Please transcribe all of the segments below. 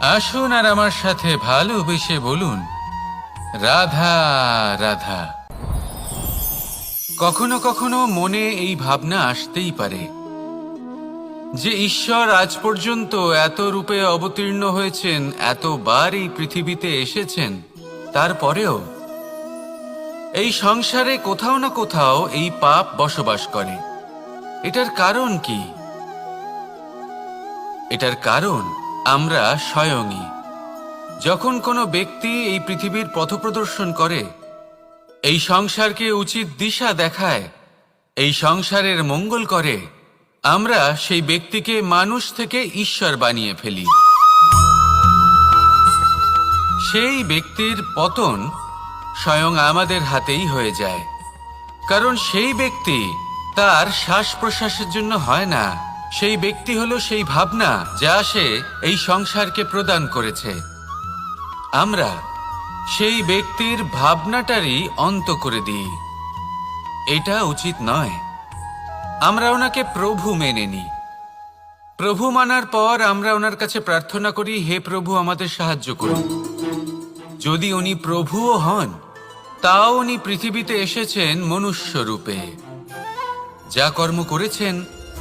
আসুন আর আমার সাথে ভালোবেসে বলুন। রাধা রাধা। কখনো কখনো মনে এই ভাবনা আসতেই পারে যে ঈশ্বর আজ পর্যন্ত এত রূপে অবতীর্ণ হয়েছেন, এতবার এই পৃথিবীতে এসেছেন, তারপরেও এই সংসারে কোথাও না কোথাও এই পাপ বসবাস করে। এটার কারণ কি? এটার কারণ আমরা স্বয়ংই। যখন কোনো ব্যক্তি এই পৃথিবীর পথপ্রদর্শন করে, এই সংসারকে উচিত দিশা দেখায়, এই সংসারের মঙ্গল করে, আমরা সেই ব্যক্তিকে মানুষ থেকে ঈশ্বর বানিয়ে ফেলি। সেই ব্যক্তির পতন স্বয়ং আমাদের হাতেই হয়ে যায়। কারণ সেই ব্যক্তি তার শ্বাস প্রশ্বাসের জন্য হয় না। সেই ব্যক্তি হলো সেই ভাবনা যা সে এই সংসারকে প্রদান করেছে। আমরা সেই ব্যক্তির ভাবনাটারই অন্ত করে দিই। এটা উচিত নয়। আমরা ওনাকে প্রভু মেনে নিই। প্রভু মানার পর আমরা ওনার কাছে প্রার্থনা করি, হে প্রভু, আমাদের সাহায্য করুন। যদি উনি প্রভুও হন, তাও উনি পৃথিবীতে এসেছেন মনুষ্য রূপে যা কর্ম করেছেন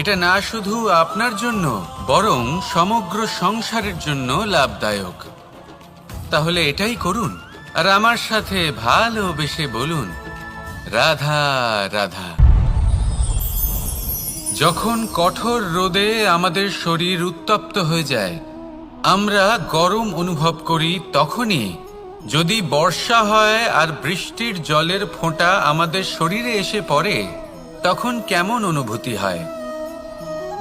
এটা না শুধু আপনার জন্য, বরং সমগ্র সংসারের জন্য লাভদায়ক। তাহলে এটাই করুন, আর আমার সাথে ভালোবেসে বলুন, রাধা রাধা। যখন কঠোর রোদে আমাদের শরীর উত্তপ্ত হয়ে যায়, আমরা গরম অনুভব করি তখনই, যদি বর্ষা হয় আর বৃষ্টির জলের ফোঁটা আমাদের শরীরে এসে পড়ে, তখন কেমন অনুভূতি হয়?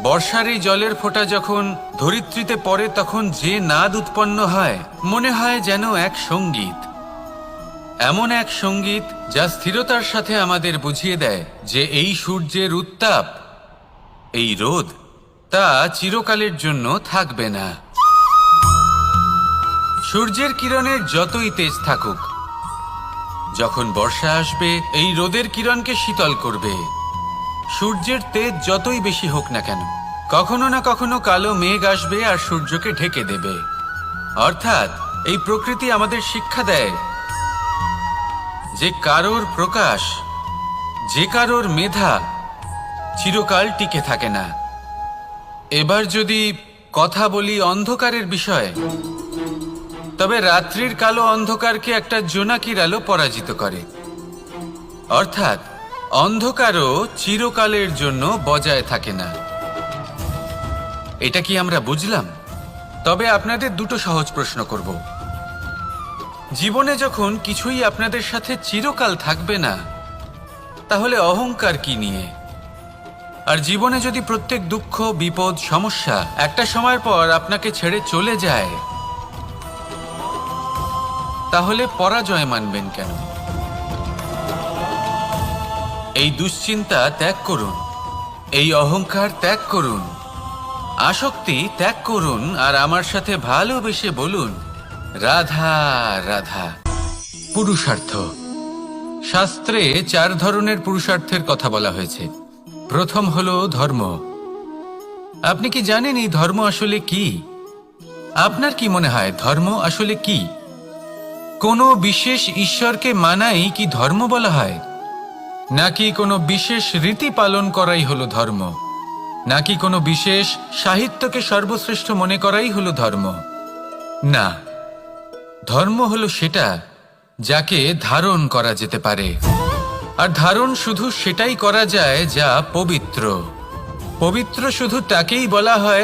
বর্ষার এই জলের ফোঁটা যখন ধরিত্রীতে পড়ে, তখন যে নাদ উৎপন্ন হয়, মনে হয় যেন এক সংগীত। এমন এক সংগীত যা স্থিরতার সাথে আমাদের বুঝিয়ে দেয় যে এই সূর্যের উত্তাপ, এই রোদ, তা চিরকালের জন্য থাকবে না। সূর্যের কিরণের যতই তেজ থাকুক, যখন বর্ষা আসবে, এই রোদের কিরণকে শীতল করবে। সূর্যের তেজ যতই বেশি হোক না কেন, কখনো না কখনো কালো মেঘ আসবে আর সূর্যকে ঢেকে দেবে। অর্থাৎ, এই প্রকৃতি আমাদের শিক্ষা দেয় যে কারোর প্রকাশ, যে কারোর মেধা চিরকাল টিকে থাকে না। এবার যদি কথা বলি অন্ধকারের বিষয়ে, তবে রাত্রির কালো অন্ধকারকে একটা জোনাকির আলো পরাজিত করে। অর্থাৎ অন্ধকারও চিরকালের জন্য বজায় থাকে না। এটা কি আমরা বুঝলাম? তবে আপনাদের দুটো সহজ প্রশ্ন করব। জীবনে যখন কিছুই আপনাদের সাথে চিরকাল থাকবে না, তাহলে অহংকার কি নিয়ে? আর জীবনে যদি প্রত্যেক দুঃখ, বিপদ, সমস্যা একটা সময়ের পর আপনাকে ছেড়ে চলে যায়, তাহলে পরাজয় মানবেন কেন? এই দুশ্চিন্তা ত্যাগ করুন। এই অহংকার ত্যাগ করুন। আসক্তি ত্যাগ করুন আর আমার সাথে ভালোবেসে বলুন, রাধা রাধা। পুরুষার্থ। শাস্ত্রে চার ধরনের পুরুষার্থের কথা বলা হয়েছে। প্রথম হলো ধর্ম। আপনি কি জানেন এই ধর্ম আসলে কি? আপনার কি মনে হয় ধর্ম আসলে কি? কোনো বিশেষ ঈশ্বরকে মানাই কি ধর্ম বলা হয়? নাকি কোনো বিশেষ রীতি পালন করাই হলো ধর্ম? নাকি কোনো বিশেষ সাহিত্যকে সর্বশ্রেষ্ঠ মনে করাই হলো ধর্ম? না, ধর্ম হলো সেটা যাকে ধারণ করা যেতে পারে। আর ধারণ শুধু সেটাই করা যায় যা পবিত্র। পবিত্র শুধু তাকেই বলা হয়